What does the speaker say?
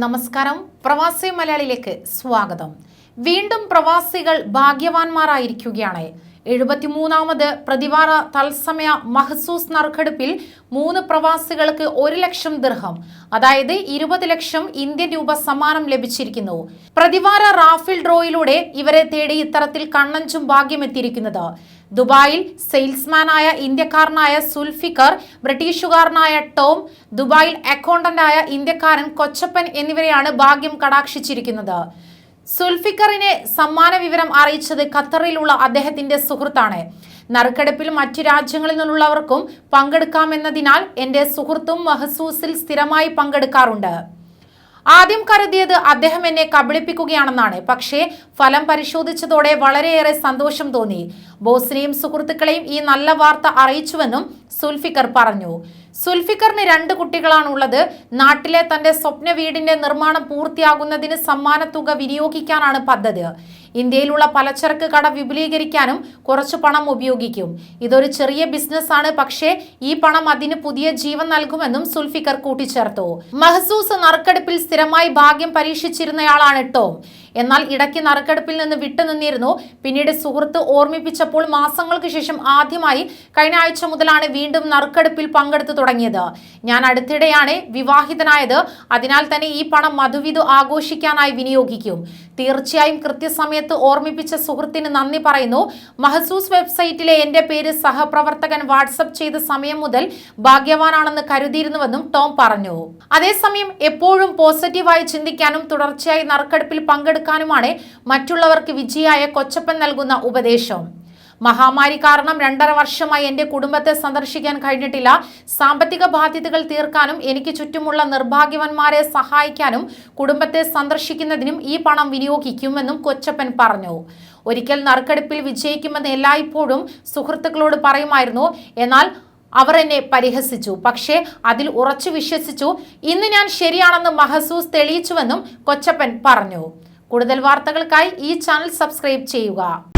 നമസ്കാരം. പ്രവാസി മലയാളിയിലേക്ക് സ്വാഗതം. വീണ്ടും പ്രവാസികൾ ഭാഗ്യവാന്മാരായിരിക്കുകയാണ്. എഴുപത്തിമൂന്നാമത് പ്രതിവാര തത്സമയ മഹസൂസ് നറുക്കെടുപ്പിൽ മൂന്ന് പ്രവാസികൾക്ക് ഒരു ലക്ഷം ദിർഹം അതായത് ഇരുപത് ലക്ഷം ഇന്ത്യൻ രൂപ സമ്മാനം ലഭിച്ചിരിക്കുന്നു. പ്രതിവാര റാഫിൽ ഡ്രോയിലൂടെ ഇവരെ തേടി ഇത്തരത്തിൽ കണ്ണഞ്ചും ഭാഗ്യമെത്തിയിരിക്കുന്നത്. ദുബായിൽ സെയിൽസ്മാനായ ഇന്ത്യക്കാരനായ സുൽഫിക്കർ ബ്രിട്ടീഷുകാരനായ ടോം ദുബായിൽ അക്കൗണ്ടന്റായ ഇന്ത്യക്കാരൻ കൊച്ചപ്പൻ എന്നിവരെയാണ് ഭാഗ്യം കടാക്ഷിച്ചിരിക്കുന്നത്. സുൽഫിക്കറിനെ സമ്മാന വിവരം അറിയിച്ചത് ഖത്തറിലുള്ള അദ്ദേഹത്തിന്റെ സുഹൃത്താണ്. നറുക്കെടുപ്പിൽ മറ്റു രാജ്യങ്ങളിൽ നിന്നുള്ളവർക്കും പങ്കെടുക്കാമെന്നതിനാൽ എന്റെ സുഹൃത്തും മഹസൂസിൽ സ്ഥിരമായി പങ്കെടുക്കാറുണ്ട്. ആദ്യം കരുതിയത് അദ്ദേഹം എന്നെ കബളിപ്പിക്കുകയാണെന്നാണ്. പക്ഷേ ഫലം പരിശോധിച്ചതോടെ വളരെയേറെ സന്തോഷം തോന്നി. ബോസിനെയും സുഹൃത്തുക്കളെയും ഈ നല്ല വാർത്ത അറിയിച്ചുവെന്നും സുൽഫിക്കർ പറഞ്ഞു. സുൽഫിക്കറിന് രണ്ട് കുട്ടികളാണുള്ളത്. നാട്ടിലെ തന്റെ സ്വപ്ന വീടിന്റെ നിർമ്മാണം പൂർത്തിയാകുന്നതിന് സമ്മാനത്തുക വിനിയോഗിക്കാനാണ് പദ്ധതി. ഇന്ത്യയിലുള്ള പലചരക്ക് കട വിപുലീകരിക്കാനും കുറച്ച് പണം ഉപയോഗിക്കും. ഇതൊരു ചെറിയ ബിസിനസ് ആണ് പക്ഷേ ഈ പണം അതിന് പുതിയ ജീവൻ നൽകുമെന്നും സുൽഫിക്കർ കൂട്ടിച്ചേർത്തു. മഹസൂസ് നറുക്കെടുപ്പിൽ സ്ഥിരമായി ഭാഗ്യം പരീക്ഷിച്ചിരുന്നയാളാണ് ടോം. എന്നാൽ ഇടയ്ക്ക് നറുക്കെടുപ്പിൽ നിന്ന് വിട്ടുനിന്നിരുന്നു പിന്നീട് സുഹൃത്ത് ഓർമ്മിപ്പിച്ചപ്പോൾ മാസങ്ങൾക്ക് ശേഷം ആദ്യമായി കഴിഞ്ഞ ആഴ്ച മുതലാണ് വീണ്ടും നറുക്കെടുപ്പിൽ പങ്കെടുത്തു തുടങ്ങിയത്. ഞാൻ അടുത്തിടെയാണ് വിവാഹിതനായത്. അതിനാൽ തന്നെ ഈ പണം മധുവിധു ആഘോഷിക്കാനായി വിനിയോഗിക്കും. തീർച്ചയായും കൃത്യസമയത്ത് ഓർമ്മിപ്പിച്ച സുഹൃത്തിന് നന്ദി പറയുന്നു. മഹസൂസ് വെബ്സൈറ്റിലെ എന്റെ പേര് സഹപ്രവർത്തകൻ വാട്സപ്പ് ചെയ്ത സമയം മുതൽ ഭാഗ്യവാനാണെന്ന് കരുതിയിരുന്നുവെന്നും ടോം പറഞ്ഞു. അതേസമയം എപ്പോഴും പോസിറ്റീവായി ചിന്തിക്കാനും തുടർച്ചയായി നറുക്കെടുപ്പിൽ പങ്കെടുക്കാനുമാണ് മറ്റുള്ളവർക്ക് വിജയായ കൊച്ചപ്പൻ നൽകുന്ന ഉപദേശം. മഹാമാരി കാരണം രണ്ടര വർഷമായി എന്റെ കുടുംബത്തെ സന്ദർശിക്കാൻ കഴിഞ്ഞിട്ടില്ല. സാമ്പത്തിക ബാധ്യതകൾ തീർക്കാനും എനിക്ക് ചുറ്റുമുള്ള നിർഭാഗ്യവന്മാരെ സഹായിക്കാനും കുടുംബത്തെ സന്ദർശിക്കുന്നതിനും ഈ പണം വിനിയോഗിക്കുമെന്നും കൊച്ചപ്പൻ പറഞ്ഞു. ഒരിക്കൽ നറുക്കെടുപ്പിൽ വിജയിക്കുമെന്ന് എല്ലായ്പ്പോഴും സുഹൃത്തുക്കളോട് പറയുമായിരുന്നു. എന്നാൽ അവർ എന്നെ പരിഹസിച്ചു. പക്ഷേ അതിൽ ഉറച്ചു വിശ്വസിച്ചു. ഇന്ന് ഞാൻ ശരിയാണെന്ന് മഹസൂസ് തെളിയിച്ചുവെന്നും കൊച്ചപ്പൻ പറഞ്ഞു. കൂടുതൽ വാർത്തകൾക്കായി ഈ ചാനൽ സബ്സ്ക്രൈബ് ചെയ്യുക.